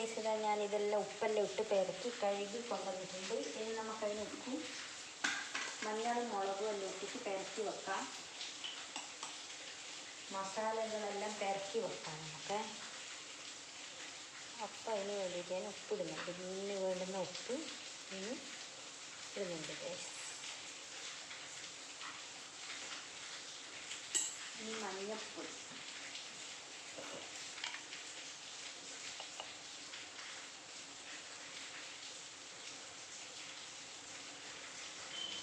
Guys ഞാൻ ഇതെല്ലാം ഉപ്പെല്ലാം ഇട്ട് പെരക്കി കഴുകി കൊണ്ടുവന്നിട്ടുണ്ട്. ഇനി നമുക്കതിന് ഉപ്പും മഞ്ഞളും മുളകും എല്ലാം ഇട്ടിട്ട് പെരക്കി വെക്കാം. മസാലകളെല്ലാം പെരക്കി വെക്കാം നമുക്ക്. അപ്പം അതിന് വേണ്ടിയിട്ട് ഞാൻ ഉപ്പിടുന്നുണ്ട്. മീനിന് വേണ്ടുന്ന ഉപ്പ് ഇന്ന് ഇടുന്നുണ്ട് ഇനി മഞ്ഞപ്പൊടി.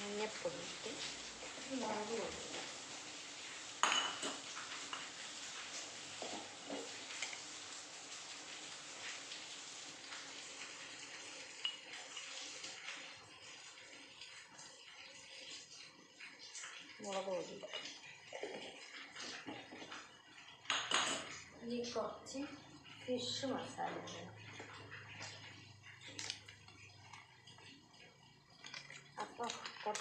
മഞ്ഞപ്പൊടി ഇട്ട് മുളക് പൊടി മുളക് ഇനി കുറച്ച് ഫിഷ് മസാല ഇടണം അപ്പോൾ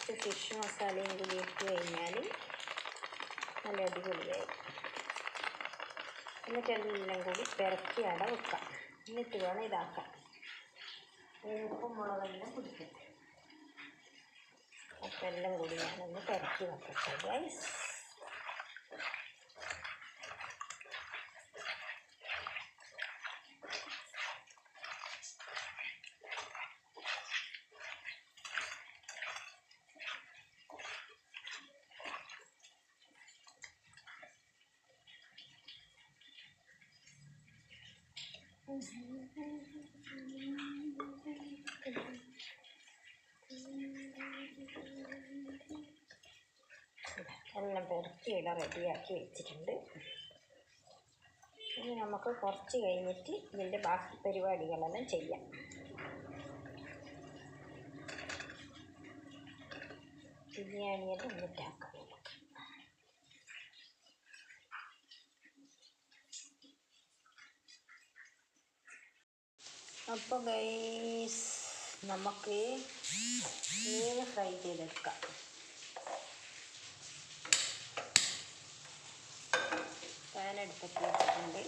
കുറച്ച് ഫിഷ് മസാലയും കൂടി ഇട്ട് കഴിഞ്ഞാൽ നല്ല അടിപൊളിയായി. എന്നിട്ട് എല്ലാം കൂടി പെരക്കി അട വെക്കാം. എന്നിട്ട് വേണം ഇതാക്കാൻ ഉപ്പും മുളകെല്ലാം പിടിക്കട്ടെ അപ്പം എല്ലാം കൂടി ഞാനൊന്ന് പെരക്കി വെക്കട്ടെ ഗൈസ് എല്ലാം പെരക്കി ഇട റെഡിയാക്കി വെച്ചിട്ടുണ്ട്. ഇനി നമുക്ക് കുറച്ച് കഴിഞ്ഞിട്ട് ഇതിന്റെ ബാക്കി പരിപാടികളെല്ലാം ചെയ്യാം. ബിരിയാണിയെല്ലാം എന്നിട്ടാക്കാം അപ്പോൾ ഗൈസ് നമുക്ക്. മീൻ ഫ്രൈ ചെയ്തെടുക്കാം പാൻ എടുത്തിട്ട് വെച്ചിട്ടുണ്ട്.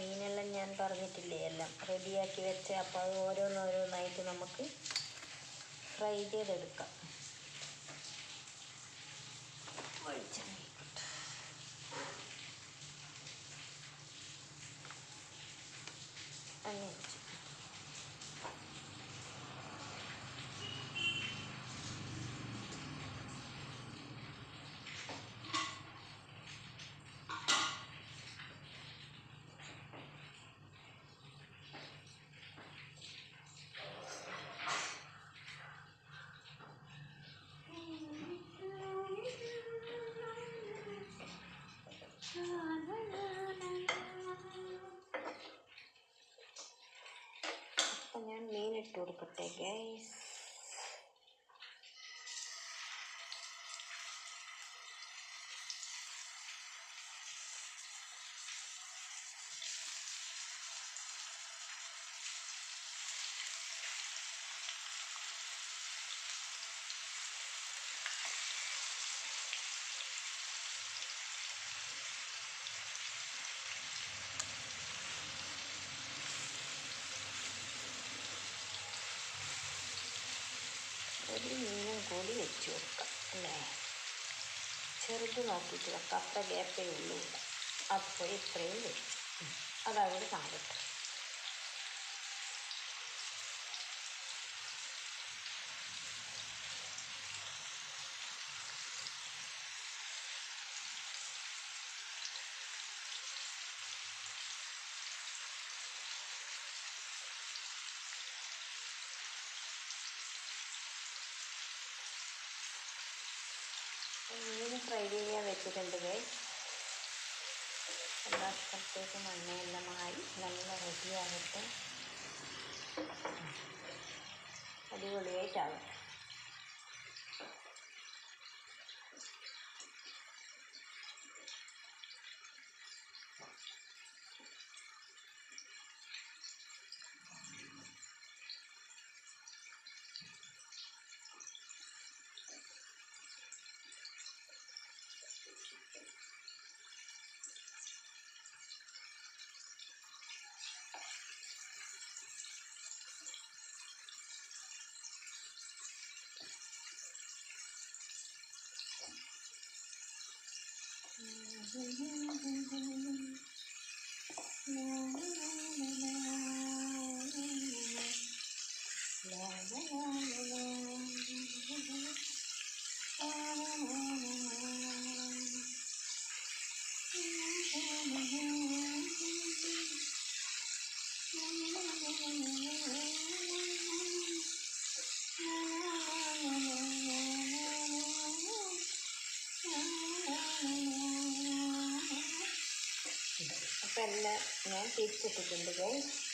മീനെല്ലാം ഞാൻ പറഞ്ഞിട്ടില്ലേ എല്ലാം റെഡിയാക്കി വെച്ച് അപ്പോൾ അത് ഓരോന്നോരോന്നായിട്ട് നമുക്ക് ഫ്രൈ ചെയ്തെടുക്കാം. വെളിച്ചെണ്ണ 哎 ഇട്ട് കൊടുക്കട്ടെ ഗൈസ് ഒരു മീനും കൂടി വെച്ച് കൊടുക്കാം അല്ലേ ചെറുത് നോക്കിയിട്ട് വെക്കാം അത്ര ഗ്യാപ്പേ ഉള്ളൂ അപ്പോൾ ഇത്രയും വെച്ചു ഉം. അതവിടെ കാണട്ടെ മീൻ ഫ്രൈ ചെയ്യാൻ വെച്ചിട്ടുണ്ട് ഗൈസ്. എല്ലാ സ്ഥലത്തേക്കും എണ്ണയെല്ലാമായി നല്ല റെഡിയാകട്ടെ അടിപൊളിയായിട്ടാവും. അപ്പം എല്ലാം ഞാൻ തിരിച്ചിട്ടിട്ടുണ്ട് ഗൈസ്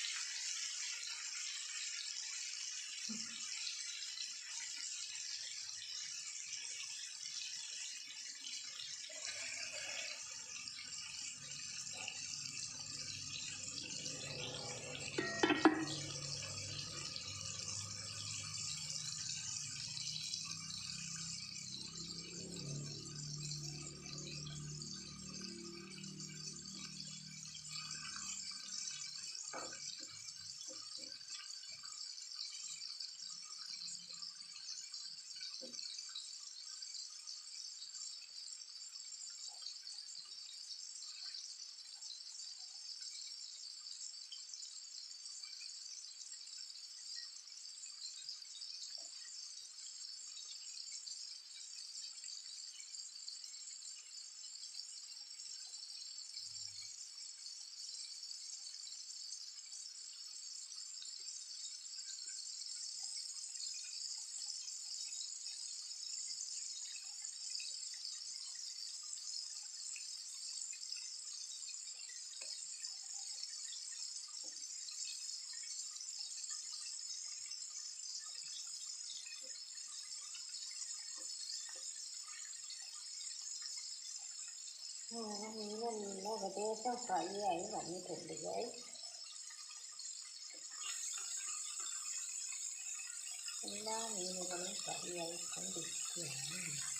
그때 서서 이 아이 많이 들리게 신나는 이거는 저희 아이 건드릴게요.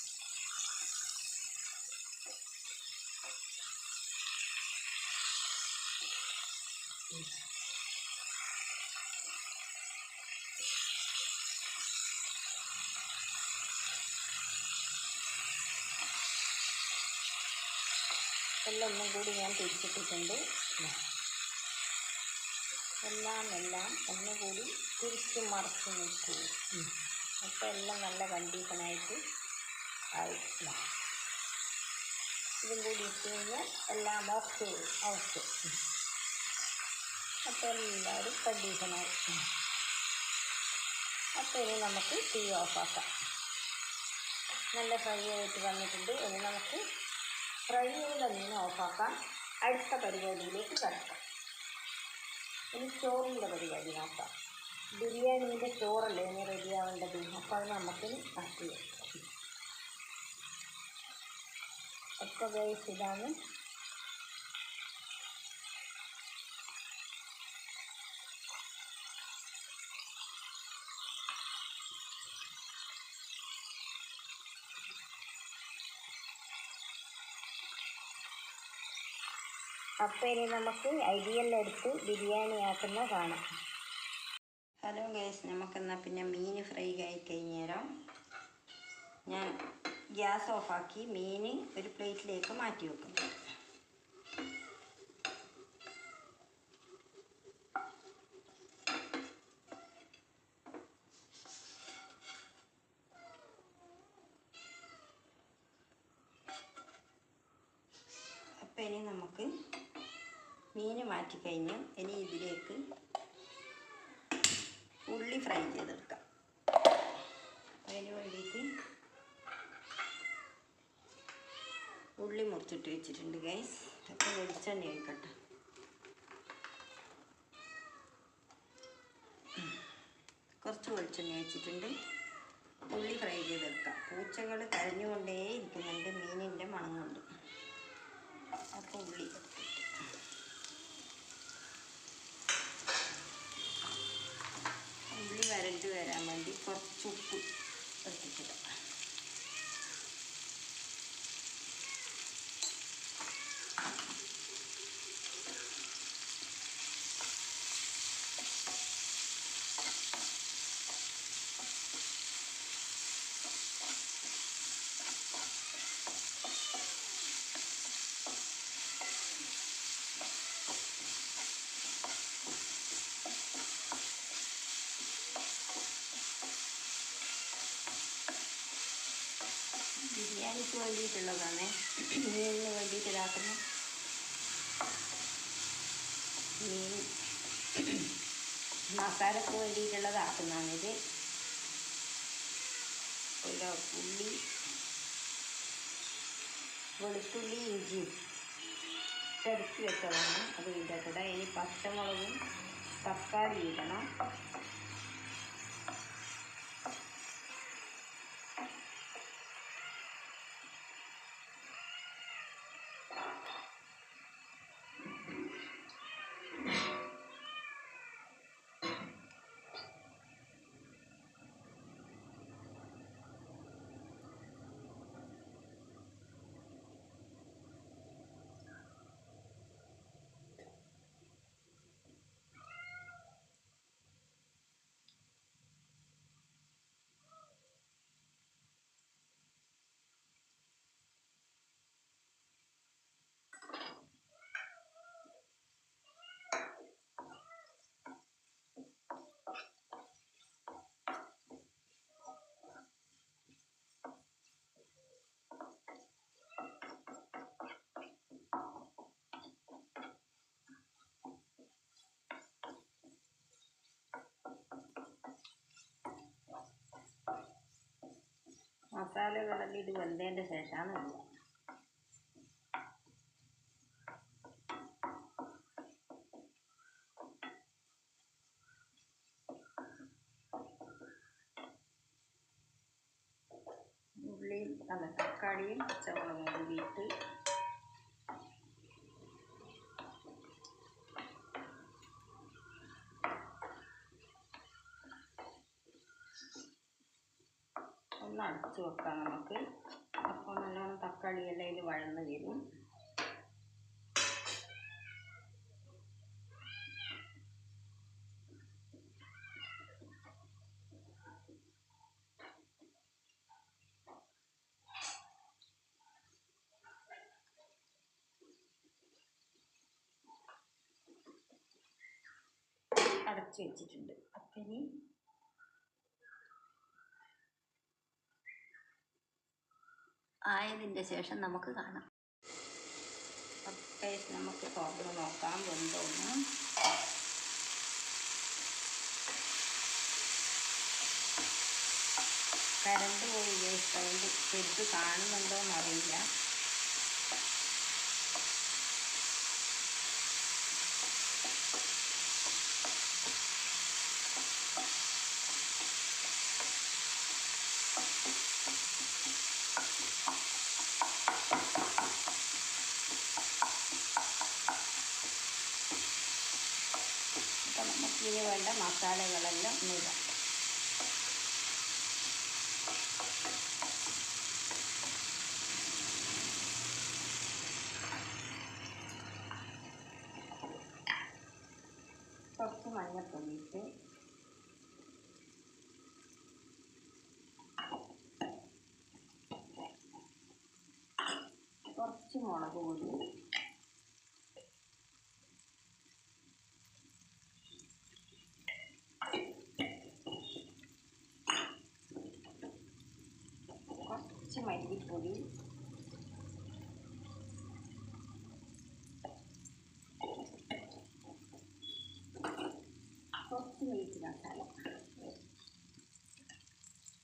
ഒന്നും കൂടി ഞാൻ തിരിച്ചിട്ടിട്ടുണ്ട്. എല്ലാം എല്ലാം ഒന്നുകൂടി തിരിച്ച് മറച്ച് നിൽക്കൂ. അപ്പം എല്ലാം നല്ല കണ്ടീഷനായിട്ട് ആയി. ഇതും കൂടി ഇട്ട് കഴിഞ്ഞാൽ എല്ലാം ഓക്കെ ഓക്കെ. അപ്പോൾ എല്ലാവരും കണ്ടീഷനായി. അപ്പോൾ ഇനി നമുക്ക് തീ ഓഫാക്കാം നല്ല ഫ്രൈ ആയിട്ട് വന്നിട്ടുണ്ട്. ഇനി നമുക്ക് ഫ്രൈ ചെയ്ത മീൻ ഓഫാക്കാം. അടുത്ത പരിപാടിയിലേക്ക് കടക്കാം. ഇനി ചോറിന്റെ പരിപാടി നോക്കാം. ബിരിയാണീന്റെ ചോറല്ലേ ഇനി റെഡി ആവേണ്ടത്? അപ്പോൾ അത് നമുക്ക് കട്ട് വെക്കാം അപ്പോൾ ഇതാണ് അപ്പോൾ ഇനി നമുക്ക് അരിയെല്ലാം ബിരിയാണി ആക്കുന്ന കാണാം. ഹലോ ഗൈസ് നമുക്കെന്നാൽ പിന്നെ മീൻ ഫ്രൈ ആയി കഴിഞ്ഞേരം ഞാൻ ഗ്യാസ് ഓഫാക്കി മീൻ ഒരു പ്ലേറ്റിലേക്ക് മാറ്റി വെക്കും. അപ്പം ഇനി നമുക്ക് മീൻ മാറ്റിക്കഴിഞ്ഞ് ഇനി ഇതിലേക്ക് ഉള്ളി ഫ്രൈ ചെയ്തെടുക്കാം. അതിന് വേണ്ടിയിട്ട് ഉള്ളി മുറിച്ചിട്ട് വെച്ചിട്ടുണ്ട് ഗൈസ് അപ്പം വെളിച്ചെണ്ണ ഒഴിക്കട്ടെ. കുറച്ച് വെളിച്ചെണ്ണ വെച്ചിട്ടുണ്ട് ഉള്ളി ഫ്രൈ ചെയ്തെടുക്കാം. പൂച്ചകൾ കരഞ്ഞുകൊണ്ടേ ഇരിക്കുന്നുണ്ട് മീനിന്റെ മണം കൊണ്ട് ബിരിയാണിക്ക് വേണ്ടിയിട്ടുള്ളതാണ്. മീനിന് വേണ്ടിയിട്ട് ഇതാക്കുന്നു. മീൻ മസാലക്ക് വേണ്ടിയിട്ടുള്ളതാക്കുന്നതാണിത്. ഒരു ഉള്ളി വെളുത്തുള്ളി ഇഞ്ചി ചതച്ച് വെച്ചതാണ്. അത് ഇടട്ടെ ഇനി പച്ചമുളകും തക്കാളി ഇടണം. മസാലകളെല്ലാം ഇത് വെന്തതിന്റെ ശേഷമാണ് ഇടുക ഉള്ളിയും അല്ല തക്കാളിയും പച്ചമുളകും കൂടി ഇട്ട് ഒന്ന് വെക്കാം നമുക്ക്. അപ്പോൾ നല്ലോണം തക്കാളി എല്ലാം ഇതിൽ വഴന്ന് വരും. അടച്ചു വെച്ചിട്ടുണ്ട്. അപ്പം ഇനി ആയതിന്റെ ശേഷം നമുക്ക് കാണാം. അപ്പം നമുക്ക് തുറന്ന് നോക്കാം. വെന്തോന്ന് കരണ്ട് പോയി. അതുകൊണ്ട് ശരിക്ക് കാണുന്നുണ്ടോ അറിയില്ല അപ്പം നമുക്കിനി വേണ്ട മസാലകളെല്ലാം ഒന്നിടാം കുറച്ച് മഞ്ഞപ്പൊടി ഇട്ട് കുറച്ച് മുളക് പൊടി മല്ലിപ്പൊടി കുറച്ച് മീറ്റ് മസാല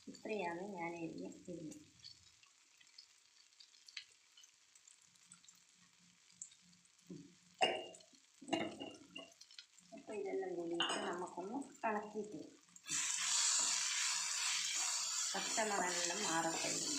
ഇത്രയാണ് ഞാൻ എരിഞ്ഞ് ഇടുന്നത് അപ്പോൾ ഇതെല്ലാം കൂടിയിട്ട് നമുക്കൊന്ന് ഇളക്കിയിട്ട് പച്ചമണെല്ലാം മാറത്തുണ്ട്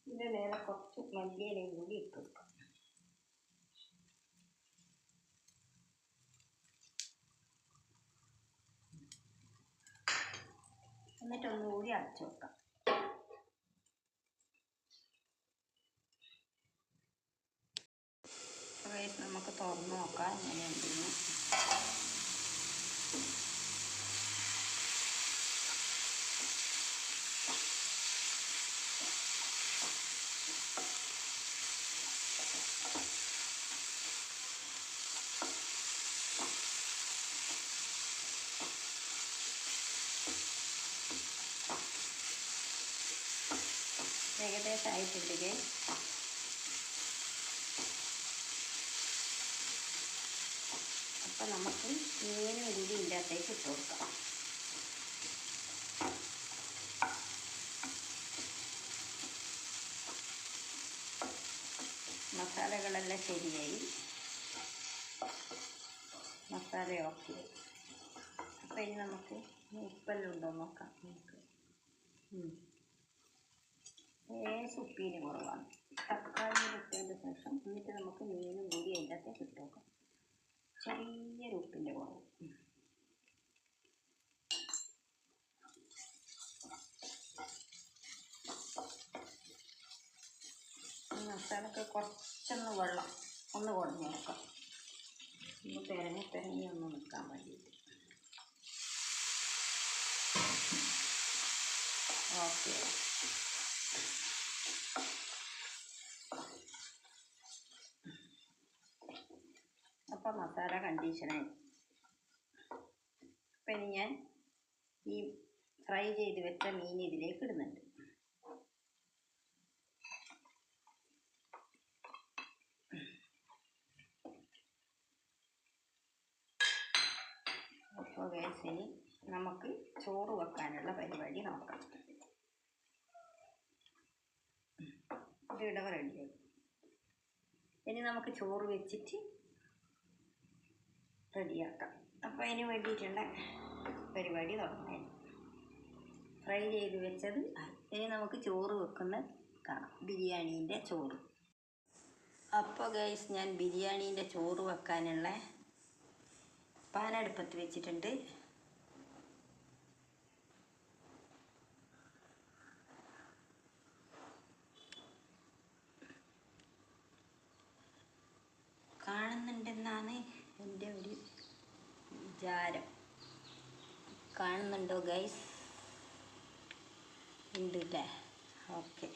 ഇതിന്റെ നേരെ കുറച്ച് മല്ലിയിലയും കൂടി ഇട്ട് കൊടുക്കാം എന്നിട്ട് ഒന്നുകൂടി അടച്ചു വെക്കാം അപ്പോൾ guys, നമുക്ക് നമുക്ക് തുറന്ന് നോക്കാം എങ്ങനെയുണ്ടെന്ന് ഗൈസ് അപ്പം നമുക്ക് മീനും കൂടി ഇതിന്റെ അകത്തേക്ക് ഇട്ട് കൊടുക്കാം. മസാലകളെല്ലാം ശരിയായി. മസാല ഓക്കെ അപ്പം ഇനി നമുക്ക് ഉപ്പെല്ലാം ഉണ്ടോ നോക്കാം. നമുക്ക് ലേശം ഉപ്പീന് കുറവാണ് തക്കാളി ഇട്ടതിന് ശേഷം എന്നിട്ട് നമുക്ക് മീനും കൂടി അതിന്റെ അകത്തേക്ക് ഇട്ടേക്കാം ചെറിയൊരു ഉപ്പിന്റെ കുറവ്. മസാലക്ക് കുറച്ചൊന്ന് വെള്ളം ഒന്ന് കുടഞ്ഞ് നോക്കാം ഒന്ന് തിരഞ്ഞു പെരങ്ങി ഒന്ന് നിൽക്കാൻ വേണ്ടിയിട്ട്. ഓക്കെ. മസാല കണ്ടീഷനായി അപ്പം ഇനി ഞാൻ ഈ ഫ്രൈ ചെയ്ത് വെച്ച മീൻ ഇതിലേക്ക് ഇടുന്നുണ്ട്. അപ്പോൾ ഇനി നമുക്ക് ചോറ് വെക്കാനുള്ള പരിപാടി നോക്കാം. ഇത് ഇടവ റെഡിയായി ഇനി നമുക്ക് ചോറ് വെച്ചിട്ട് റെഡിയാക്കാം. അപ്പോൾ അതിന് വേണ്ടിയിട്ടുള്ള പരിപാടി തുടങ്ങാം. ഫ്രൈ ചെയ്ത് വെച്ചത് ഇനി നമുക്ക് ചോറ് വെക്കുന്ന കാണാം. ബിരിയാണീന്റെ ചോറ്. അപ്പോൾ ഗൈസ് ഞാൻ ബിരിയാണീന്റെ ചോറ് വെക്കാനുള്ള പാനടുപ്പത്ത് വെച്ചിട്ടുണ്ട് കാണുന്നുണ്ടെന്നാണ് എന്റെ ഒരു വിചാരം കാണുന്നുണ്ടോ ഗൈസ് ഉണ്ടല്ലേ? ഓക്കെ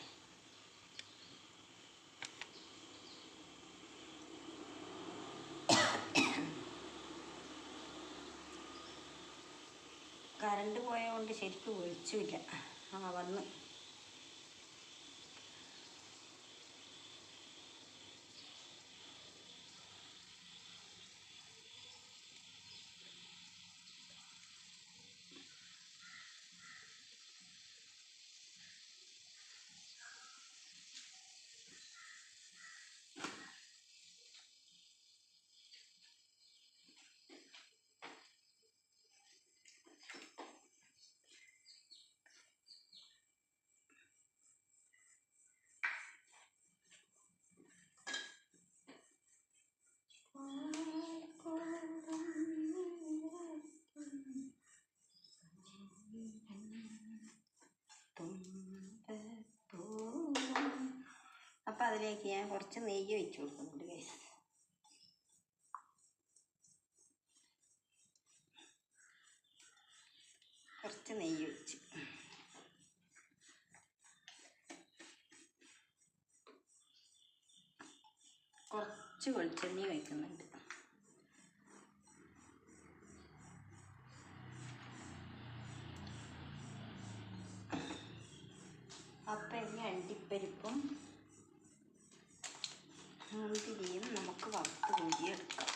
കറണ്ട് പോയതുകൊണ്ട് ശരിക്കും ഒഴിച്ചില്ല. ആ വന്ന്. അതിലേക്ക് ഞാൻ കുറച്ച് നെയ്യ് ഒഴിച്ചു കൊടുക്കുന്നുണ്ട് ഗൈസ് കുറച്ച് നെയ്യ് ഒഴിച്ച്. കുറച്ച് വെളിച്ചെണ്ണ ഒഴിക്കുന്നുണ്ട് അപ്പം ഇനി അണ്ടിപ്പരിപ്പും മുന്തിരിയും നമുക്ക് വറുത്ത് കോരിയെടുക്കാം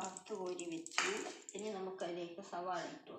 വറുത്ത് കോരി വെച്ചു. ഇനി നമുക്കതിലേക്ക് സവാള ഇട്ട്.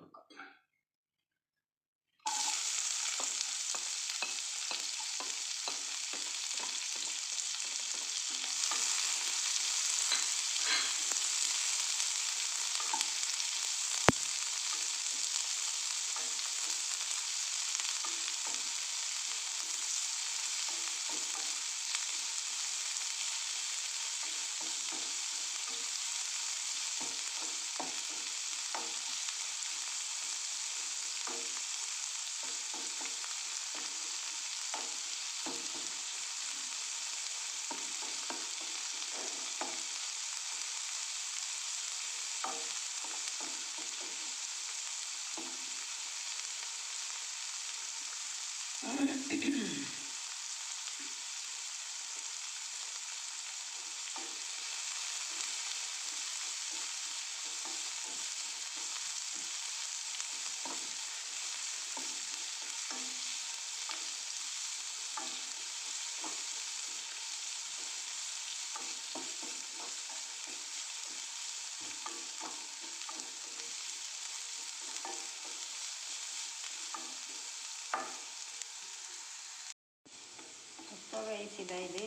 കഴിച്ച് ഇതായത്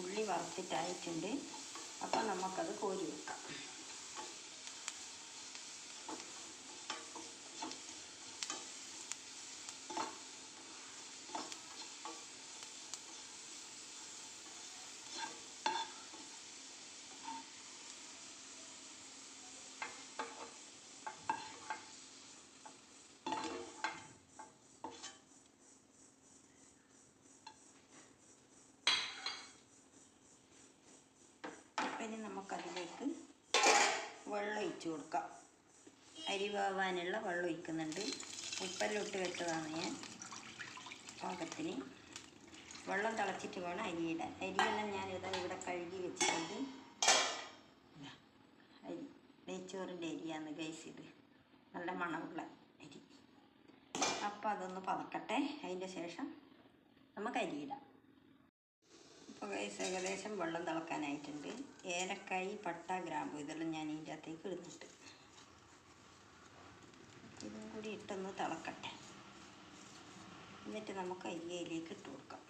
ഉള്ളി വറുത്തിട്ടായിട്ടുണ്ട്. അപ്പം നമുക്കത് കോരി വെക്കാം അപ്പം ഇനി നമുക്കതിലേക്ക് വെള്ളം ഒഴിച്ച് കൊടുക്കാം. അരി വേവാനുള്ള വെള്ളം ഒഴിക്കുന്നുണ്ട്. ഉപ്പെല്ലാം ഇട്ട് വെച്ചതാണ് ഞാൻ പാകത്തിന്. വെള്ളം തിളച്ചിട്ട് വേണം അരിയിടാൻ അരിയെല്ലാം ഞാൻ ഇതാ ഇവിടെ കഴുകി വെച്ചിട്ടുണ്ട്. അരി. നെയ്ച്ചോറിന്റെ അരിയാണ് ഗൈസ് ഇത്. നല്ല മണമുള്ള അരി. അപ്പം അതൊന്ന് പതക്കട്ടെ. അതിന്റെ ശേഷം നമുക്ക് അരിയിടാം ഇപ്പോൾ ഗൈസ് ഏകദേശം വെള്ളം തിളക്കാനായിട്ടുണ്ട്. ഏലക്കായി പട്ട ഗ്രാമ്പു ഇതെല്ലാം ഞാൻ ഇതിന്റെ അകത്തേക്ക് ഇടുന്നുണ്ട്. ഇതും കൂടി ഇട്ടൊന്ന് തിളക്കട്ടെ. എന്നിട്ട് നമുക്ക് അരിയയിലേക്ക് ഇട്ട് കൊടുക്കാം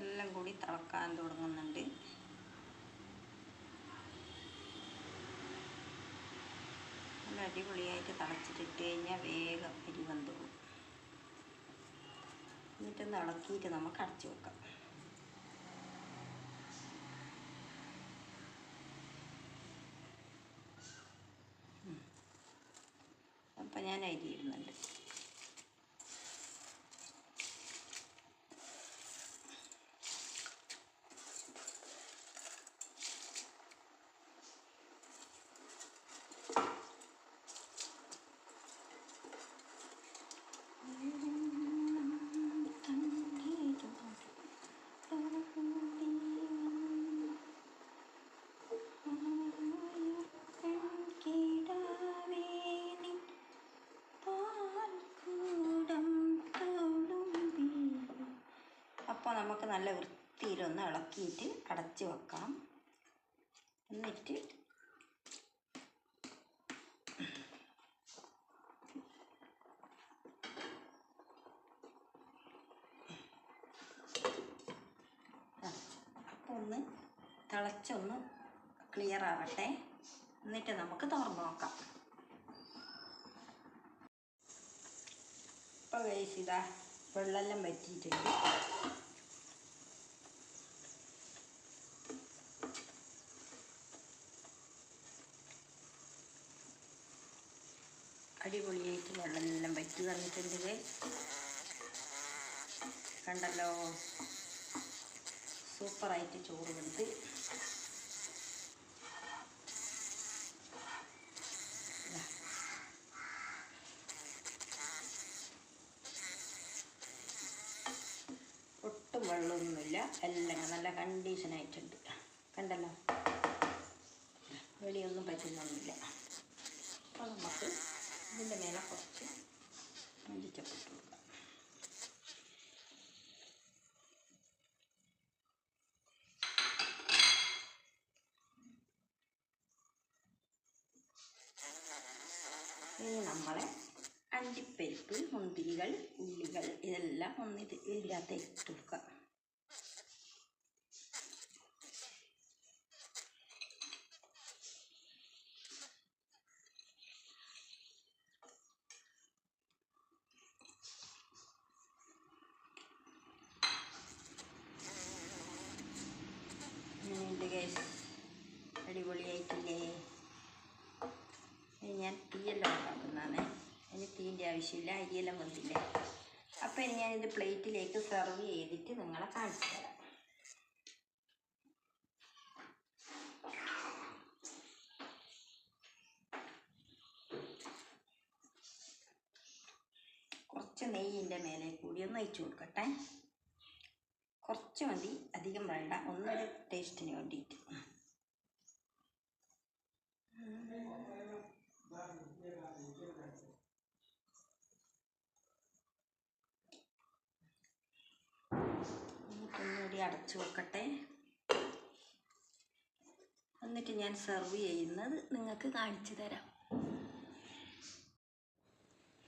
എല്ലാം കൂടി തിളക്കാൻ തുടങ്ങുന്നുണ്ട്. നല്ല അടിപൊളിയായിട്ട് തിളച്ചിട്ടിട്ട് കഴിഞ്ഞാൽ വേഗം അരി വെന്തോളും എന്നിട്ടൊന്ന് ഇളക്കിയിട്ട് നമുക്ക് അടച്ചു വെക്കാം ഉം. അപ്പം ഞാൻ അരി ഇടുന്നുണ്ട് അപ്പോൾ നമുക്ക് നല്ല വൃത്തിയിലൊന്ന് ഇളക്കിയിട്ട് അടച്ച് വെക്കാം എന്നിട്ട് ഒന്ന് തിളച്ചൊന്ന് ക്ലിയർ ആവട്ടെ. എന്നിട്ട് നമുക്ക് തുറന്നു നോക്കാം. ഇപ്പോൾ വേസ് ഇതാ വെള്ളമെല്ലാം വറ്റിയിട്ടുണ്ട്. എല്ലാം വറ്റി പറഞ്ഞിട്ടുണ്ട് കണ്ടല്ലോ? സൂപ്പറായിട്ട് ചോറ് വെന്ത് ഒട്ടും വെള്ളമൊന്നുമില്ല. എല്ലാം നല്ല കണ്ടീഷനായിട്ടുണ്ട്. കണ്ടല്ലോ? വെളിയൊന്നും പറ്റുന്നൊന്നുമില്ല. അപ്പോൾ നമുക്ക് ഇതിൻ്റെ മേലെ കുറച്ച് മല്ലിച്ചപ്പ് ആവശ്യമില്ല അരിയെല്ലാം വന്നില്ലേ അപ്പം ഇനി ഞാനിത് പ്ലേറ്റിലേക്ക് സെർവ് ചെയ്തിട്ട് നിങ്ങളെ കാണിച്ചു തരാം. കുറച്ച് നെയ്യിന്റെ മേലെ കൂടി ഒന്ന് ഒഴിച്ചു കൊടുക്കട്ടെ. കുറച്ച് മതി അധികം വേണ്ട. ഒന്നൊരു ടേസ്റ്റിന് വേണ്ടിയിട്ട് ഒന്നുകൂടി അടച്ചു വെക്കട്ടെ എന്നിട്ട് ഞാൻ സെർവ് ചെയ്യുന്നത് നിങ്ങൾക്ക് കാണിച്ചു തരാം.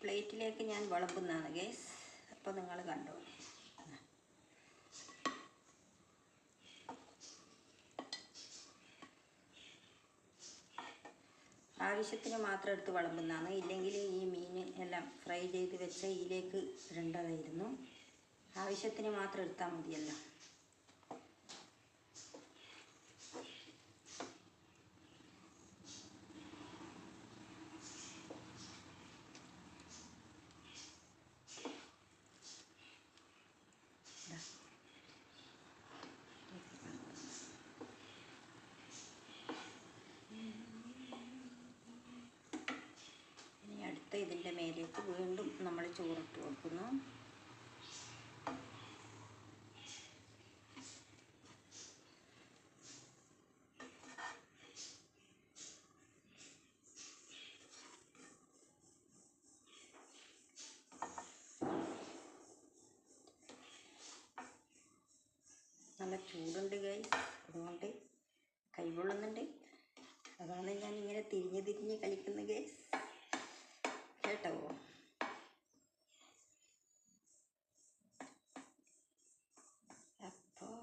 പ്ലേറ്റിലേക്ക് ഞാൻ വിളമ്പുന്നതാണ് ഗേസ് അപ്പോൾ നിങ്ങൾ കണ്ടോ. ആവശ്യത്തിന് മാത്രം എടുത്ത് വിളമ്പുന്നതാണ്. ഇല്ലെങ്കിൽ ഈ മീൻ എല്ലാം ഫ്രൈ ചെയ്ത് വെച്ച ഇതിലേക്ക് ഇടേണ്ടതായിരുന്നു. ആവശ്യത്തിന് മാത്രം എടുത്താൽ മതിയല്ലോ ദാ. ഇനി അടുത്ത ഇതിന്റെ മേലേക്ക് വീണ്ടും നമ്മൾ ചോറിട്ട് കൊടുക്കുന്നു നല്ല ചൂടുണ്ട് കൈ അതുകൊണ്ട് കൈപൊള്ളുന്നുണ്ട് അതാണ് ഞാൻ ഇങ്ങനെ തിരിഞ്ഞ് തിരിഞ്ഞ് കളിക്കുന്ന ഗേസ് കേട്ടോ? അപ്പോൾ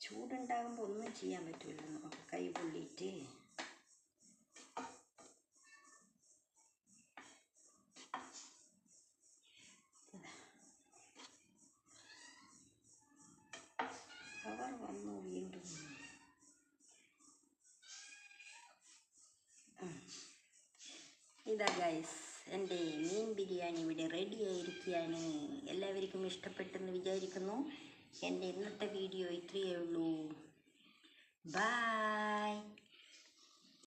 ചൂടുണ്ടാകുമ്പോൾ ഒന്നും ചെയ്യാൻ പറ്റില്ല നമുക്ക് കൈ പൊള്ളിയിട്ട് അവർ വന്നു വീണ്ടും ഉം. ഇതാ ഗൈസ് എന്റെ മീൻ ബിരിയാണി ഇവിടെ റെഡി ആയിരിക്കുകയാണ്. എല്ലാവർക്കും ഇഷ്ടപ്പെട്ടെന്ന് വിചാരിക്കുന്നു. എന്റെ ഇന്നത്തെ വീഡിയോ ഇത്രയേ ഉള്ളൂ. ബായ്